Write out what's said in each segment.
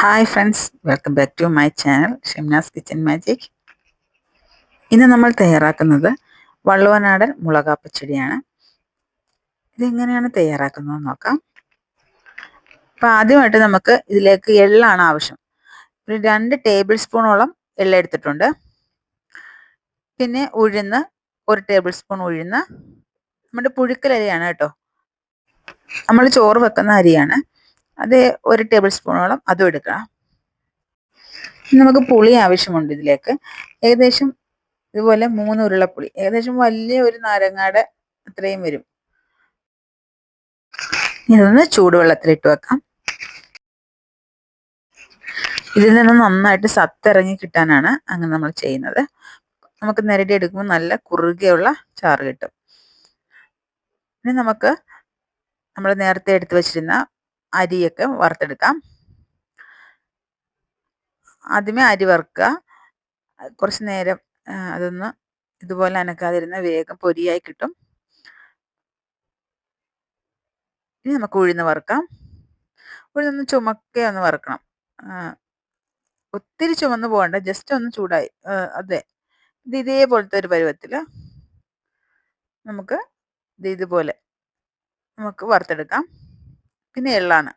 Hi friends welcome back to my channel Shimna's kitchen magic ഇന്ന് നമ്മൾ തയ്യാറാക്കുന്നത് വള്ളുവനാടൻ മുളകാപ്പച്ചെടിയാണ്. ഇതെങ്ങനെയാണ് തയ്യാറാക്കുന്നത് നോക്കാം. അപ്പോൾ ആദ്യമായിട്ട് നമുക്ക് ഇതിലേക്ക് എള്ളാണ് ആവശ്യം. ഒരു രണ്ട് ടേബിൾ സ്പൂണോളം എള്ള എടുത്തിട്ടുണ്ട്. പിന്നെ ഉഴുന്ന് ഒരു ടേബിൾ സ്പൂൺ ഉഴുന്ന്. നമ്മുടെ പുഴുക്കലരിയാണ് കേട്ടോ. നമ്മൾ ചോറ് വെക്കുന്ന അരിയാണ്. അത് ഒരു ടേബിൾ സ്പൂണോളം അതും എടുക്കണം. നമുക്ക് പുളി ആവശ്യമുണ്ട് ഇതിലേക്ക്. ഏകദേശം ഇതുപോലെ മൂന്ന് ഉരുളപ്പുളി. ഏകദേശം വലിയ ഒരു നാരങ്ങാടെ അത്രയും വരും. ഇതൊന്ന് ചൂടുവെള്ളത്തിലിട്ട് വെക്കാം. ഇതിൽ നിന്ന് നന്നായിട്ട് സത്തിറങ്ങി കിട്ടാനാണ് അങ്ങനെ നമ്മൾ ചെയ്യുന്നത്. നമുക്ക് നിരടി എടുക്കുമ്പോൾ നല്ല കുറുകെയുള്ള ചാറ് കിട്ടും. ഇനി നമുക്ക് നമ്മൾ നേരത്തെ എടുത്തു വെച്ചിരുന്ന അരിയൊക്കെ വറുത്തെടുക്കാം. ആദ്യമേ അരി വറുക്കുക. കുറച്ച് നേരം അതൊന്ന് ഇതുപോലെ അനക്കാതിരുന്ന വേഗം പൊരിയായി കിട്ടും. ഇനി നമുക്ക് ഉഴുന്ന് വറുക്കാം. ഉഴുന്നൊന്ന് ചുമക്കെ ഒന്ന് വറുക്കണം. ഒത്തിരി ചുമന്ന് പോകണ്ട ജസ്റ്റ് ഒന്ന് ചൂടായി അതെ. ഇത് ഇതേപോലത്തെ ഒരു പരുവത്തിൽ നമുക്ക് ഇത് ഇതുപോലെ നമുക്ക് വറുത്തെടുക്കാം. പിന്നെ എള്ളാണ്.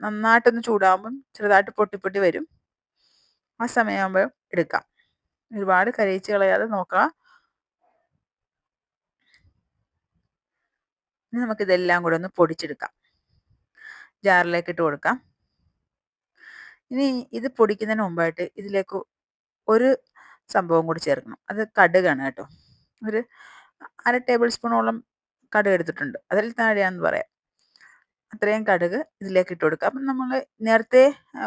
നന്നായിട്ടൊന്ന് ചൂടാകുമ്പം ചെറുതായിട്ട് പൊട്ടി പൊട്ടി വരും. ആ സമയമാകുമ്പോൾ എടുക്കാം. ഒരുപാട് കരയിച്ച് കളയാതെ നോക്കാം. ഇനി നമുക്ക് ഇതെല്ലാം കൂടെ ഒന്ന് പൊടിച്ചെടുക്കാം. ജാറിലേക്ക് ഇട്ട് കൊടുക്കാം. ഇനി ഇത് പൊടിക്കുന്നതിന് മുമ്പായിട്ട് ഇതിലേക്ക് ഒരു സംഭവം കൂടി ചേർക്കണം. അത് കടുകാണ് കേട്ടോ. ഒരു അര ടേബിൾ സ്പൂണോളം കടുക് എടുത്തിട്ടുണ്ട്. അതിൽ താഴെയാന്ന് പറയാം. അത്രയും കടുക് ഇതിലേക്ക് ഇട്ട് കൊടുക്കുക. അപ്പം നമ്മൾ നേരത്തെ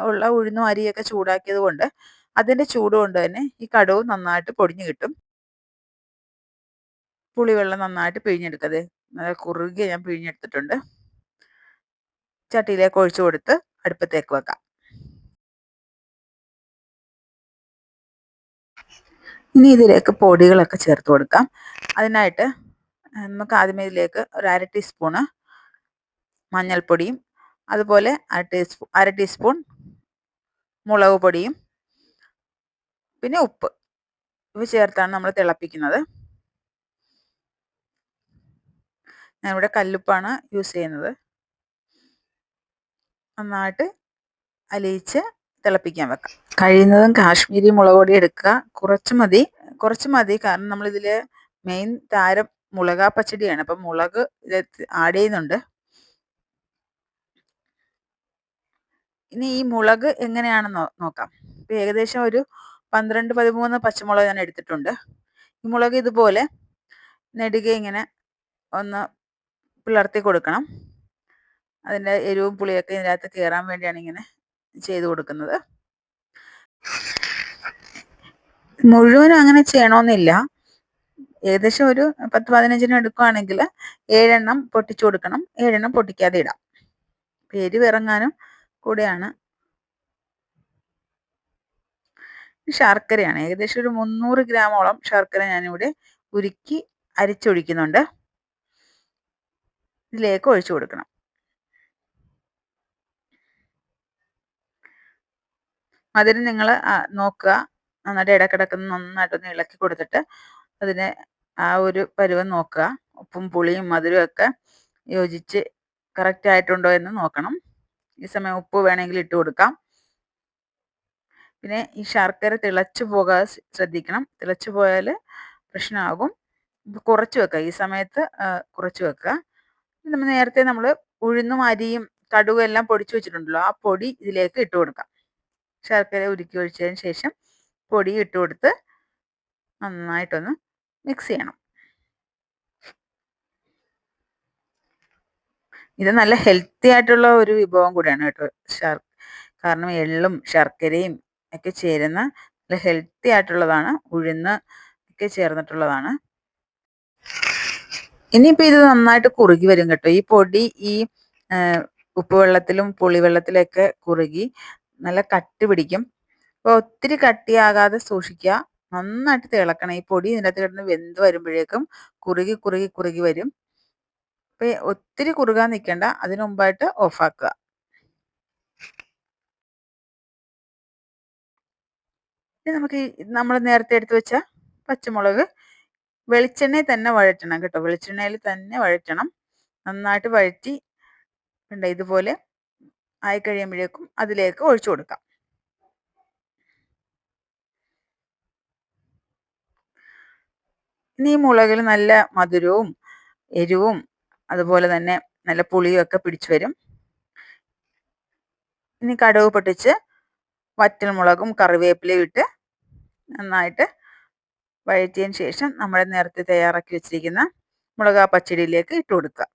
ഉള്ള ഉഴുന്നും അരിയൊക്കെ ചൂടാക്കിയത് കൊണ്ട് അതിന്റെ ചൂട് കൊണ്ട് തന്നെ ഈ കടുവ് നന്നായിട്ട് പൊടിഞ്ഞു കിട്ടും. പുളിവെള്ളം നന്നായിട്ട് പിഴിഞ്ഞെടുക്കത് നല്ല കുറുകെ ഞാൻ പിഴിഞ്ഞെടുത്തിട്ടുണ്ട്. ചട്ടിയിലേക്ക് ഒഴിച്ചു കൊടുത്ത് അടുപ്പത്തേക്ക് വെക്കാം. ഇനി ഇതിലേക്ക് പൊടികളൊക്കെ ചേർത്ത് കൊടുക്കാം. അതിനായിട്ട് നമുക്ക് ആദ്യമേ ഇതിലേക്ക് ഒരു അര ടീസ്പൂണ് മഞ്ഞൾപ്പൊടിയും അതുപോലെ അര ടീസ്പൂൺ അര ടീസ്പൂൺ മുളക് പൊടിയും പിന്നെ ഉപ്പ്. ഇവ ചേർത്താണ് നമ്മൾ തിളപ്പിക്കുന്നത്. ഞാനിവിടെ കല്ലുപ്പാണ് യൂസ് ചെയ്യുന്നത്. നന്നായിട്ട് അലിയിച്ച് തിളപ്പിക്കാൻ വെക്കാം. കഴിയുന്നതും കാശ്മീരി മുളക് പൊടി എടുക്കുക. കുറച്ച് മതി. കുറച്ച് മതി. കാരണം നമ്മളിതിൽ മെയിൻ താരം മുളകാ പച്ചടിയാണ് അപ്പം മുളക് ആഡ് ചെയ്യുന്നുണ്ട്. ഇനി ഈ മുളക് എങ്ങനെയാണെന്ന് നോക്കാം. ഇപ്പം ഏകദേശം ഒരു പന്ത്രണ്ട് പതിമൂന്ന് പച്ചമുളക് ഞാൻ എടുത്തിട്ടുണ്ട്. ഈ മുളക് ഇതുപോലെ നെടുകെ ഇങ്ങനെ ഒന്ന് പിളർത്തി കൊടുക്കണം. അതിന്റെ എരിവും പുളിയൊക്കെ ഇതിനകത്ത് കയറാൻ വേണ്ടിയാണ് ഇങ്ങനെ ചെയ്ത് കൊടുക്കുന്നത്. മുഴുവനും അങ്ങനെ ചെയ്യണമെന്നില്ല ഏകദേശം ഒരു പത്ത് പതിനഞ്ചിനും എടുക്കുകയാണെങ്കിൽ ഏഴെണ്ണം പൊട്ടിച്ചു കൊടുക്കണം. ഏഴെണ്ണം പൊട്ടിക്കാതെ ഇടാം. എരിവ് ഇറങ്ങാനും കൂടെയാണ്. ശർക്കരയാണ്. ഏകദേശം ഒരു മുന്നൂറ് ഗ്രാമോളം ശർക്കര ഞാനിവിടെ ഉരുക്കി അരിച്ചൊഴിക്കുന്നുണ്ട്. ഇതിലേക്ക് ഒഴിച്ചു കൊടുക്കണം. മധുരം നിങ്ങൾ നോക്കുക. നന്നായിട്ട് ഇടക്കിടക്ക് നന്നായിട്ടൊന്ന് ഇളക്കി കൊടുത്തിട്ട് അതിനെ ആ ഒരു പരുവം നോക്കുക. ഉപ്പും പുളിയും മധുരവും ഒക്കെ യോജിച്ച് കറക്റ്റ് ആയിട്ടുണ്ടോ എന്ന് നോക്കണം. ഈ സമയം ഉപ്പ് വേണമെങ്കിൽ ഇട്ട് കൊടുക്കാം. പിന്നെ ഈ ശർക്കര തിളച്ചു പോകാതെ ശ്രദ്ധിക്കണം. തിളച്ചു പോയാൽ പ്രശ്നമാകും. കുറച്ച് വെക്കുക. ഈ സമയത്ത് കുറച്ച് വെക്കുക. നമ്മൾ നേരത്തെ നമ്മൾ ഉഴുന്നും അരിയും കടുകും എല്ലാം പൊടിച്ചു വെച്ചിട്ടുണ്ടല്ലോ. ആ പൊടി ഇതിലേക്ക് ഇട്ട് കൊടുക്കാം. ശർക്കര ഉരുക്കി ഒഴിച്ചതിന് ശേഷം പൊടി ഇട്ട് കൊടുത്ത് നന്നായിട്ടൊന്ന് മിക്സ് ചെയ്യണം. ഇത് നല്ല ഹെൽത്തി ആയിട്ടുള്ള ഒരു വിഭവം കൂടിയാണ് കേട്ടോ ശർ കാരണം എള്ളും ശർക്കരയും ഒക്കെ ചേരുന്ന നല്ല ഹെൽത്തി ആയിട്ടുള്ളതാണ് ഉഴുന്ന് ഒക്കെ ചേർന്നിട്ടുള്ളതാണ്. ഇനിയിപ്പോൾ ഇത് നന്നായിട്ട് കുറുകി വരും കേട്ടോ. ഈ പൊടി ഈ ഉപ്പുവെള്ളത്തിലും പുളിവെള്ളത്തിലൊക്കെ കുറുകി നല്ല കട്ടി പിടിക്കും. അപ്പോൾ ഒത്തിരി കട്ടിയാകാതെ സൂക്ഷിക്കുക. നന്നായിട്ട് തിളക്കണം. ഈ പൊടി ഇതിനകത്ത് കിടന്ന് വെന്ത് വരുമ്പോഴേക്കും കുറുകി കുറുകി കുറുകി വരും. അപ്പം ഒത്തിരി കുറുകാൻ നിൽക്കേണ്ട അതിനു മുമ്പായിട്ട് ഓഫാക്കുക. ഇനി നമുക്ക് നമ്മൾ നേരത്തെ എടുത്ത് വെച്ച പച്ചമുളക് വെളിച്ചെണ്ണയിൽ തന്നെ വഴറ്റണം കേട്ടോ. വെളിച്ചെണ്ണയിൽ തന്നെ വഴറ്റണം. നന്നായിട്ട് വഴറ്റി ഉണ്ട് ഇതുപോലെ ആയി കഴിയുമ്പോഴേക്കും അതിലേക്ക് ഒഴിച്ചു കൊടുക്കാം. ഇനി മുളകിൽ നല്ല മധുരവും എരിവും അതുപോലെ തന്നെ നല്ല പുളിയും ഒക്കെ പിടിച്ചു വരും. ഇനി കടുക് പൊട്ടിച്ച് വറ്റൽമുളകും കറിവേപ്പിലയും ഇട്ട് നന്നായിട്ട് വഴറ്റിയതിന് ശേഷം നമ്മൾ നേരത്തെ തയ്യാറാക്കി വെച്ചിരിക്കുന്ന മുളകാ പച്ചടിയിലേക്ക് ഇട്ട് കൊടുക്കുക.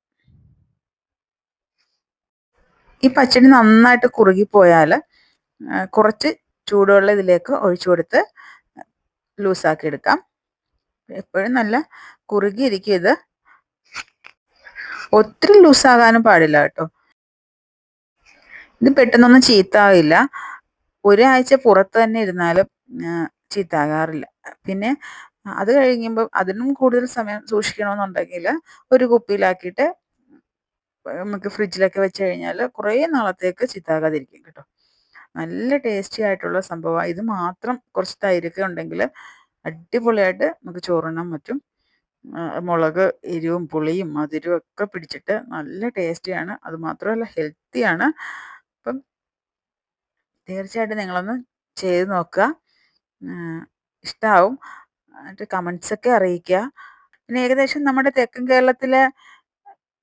ഈ പച്ചടി നന്നായിട്ട് കുറുകിപ്പോയാൽ കുറച്ച് ചൂടുവെള്ളം ഇതിലേക്ക് ഒഴിച്ചു കൊടുത്ത് ലൂസാക്കി എടുക്കാം. എപ്പോഴും നല്ല കുറുകിയിരിക്കും ഇത് ഒത്തിരി ലൂസാകാനും പാടില്ല കേട്ടോ. ഇത് പെട്ടെന്നൊന്നും ചീത്താവില്ല. ഒരാഴ്ച പുറത്ത് തന്നെ ഇരുന്നാലും ചീത്താകാറില്ല. പിന്നെ അത് കഴിയുമ്പോൾ അതിനും കൂടുതൽ സമയം സൂക്ഷിക്കണമെന്നുണ്ടെങ്കിൽ ഒരു കുപ്പിയിലാക്കിയിട്ട് നമുക്ക് ഫ്രിഡ്ജിലൊക്കെ വെച്ച് കഴിഞ്ഞാൽ കുറേ നാളത്തേക്ക് ചീത്താകാതിരിക്കും കേട്ടോ. നല്ല ടേസ്റ്റി ആയിട്ടുള്ള സംഭവമാണ്. ഇത് മാത്രം കുറച്ച് തൈരൊക്കെ ഉണ്ടെങ്കിൽ അടിപൊളിയായിട്ട് നമുക്ക് ചോറിനും പറ്റും. മുളക് എരിവും പുളിയും മധുരവും ഒക്കെ പിടിച്ചിട്ട് നല്ല ടേസ്റ്റിയാണ് അത് മാത്രമല്ല ഹെൽത്തിയാണ് അപ്പം തീർച്ചയായിട്ടും നിങ്ങളൊന്ന് ചെയ്ത് നോക്കുക. ഇഷ്ടമാവും എന്നിട്ട് കമൻസൊക്കെ അറിയിക്കുക. പിന്നെ ഏകദേശം നമ്മുടെ തെക്കൻ കേരളത്തിലെ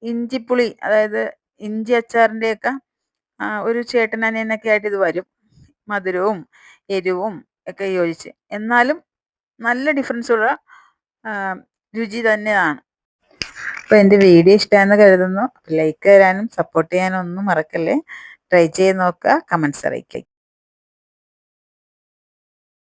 ഇഞ്ചിപ്പുളി അതായത് ഇഞ്ചി അച്ചാറിന്റെയൊക്കെ ഒരു ചേട്ടൻ ആയിട്ട് ഇത് വരും. മധുരവും എരിവും ഒക്കെ യോജിച്ച്. എന്നാലും നല്ല ഡിഫറൻസ് ഉള്ള രുചി തന്നെയാണ്. അപ്പോൾ എന്റെ വീഡിയോ ഇഷ്ടമാണെന്ന് കരുതുന്നു. ലൈക്ക് തരാനും സപ്പോർട്ട് ചെയ്യാനും ഒന്നും മറക്കല്ലേ. ട്രൈ ചെയ്ത് നോക്കുക. കമൻസ് അറിയിക്കുക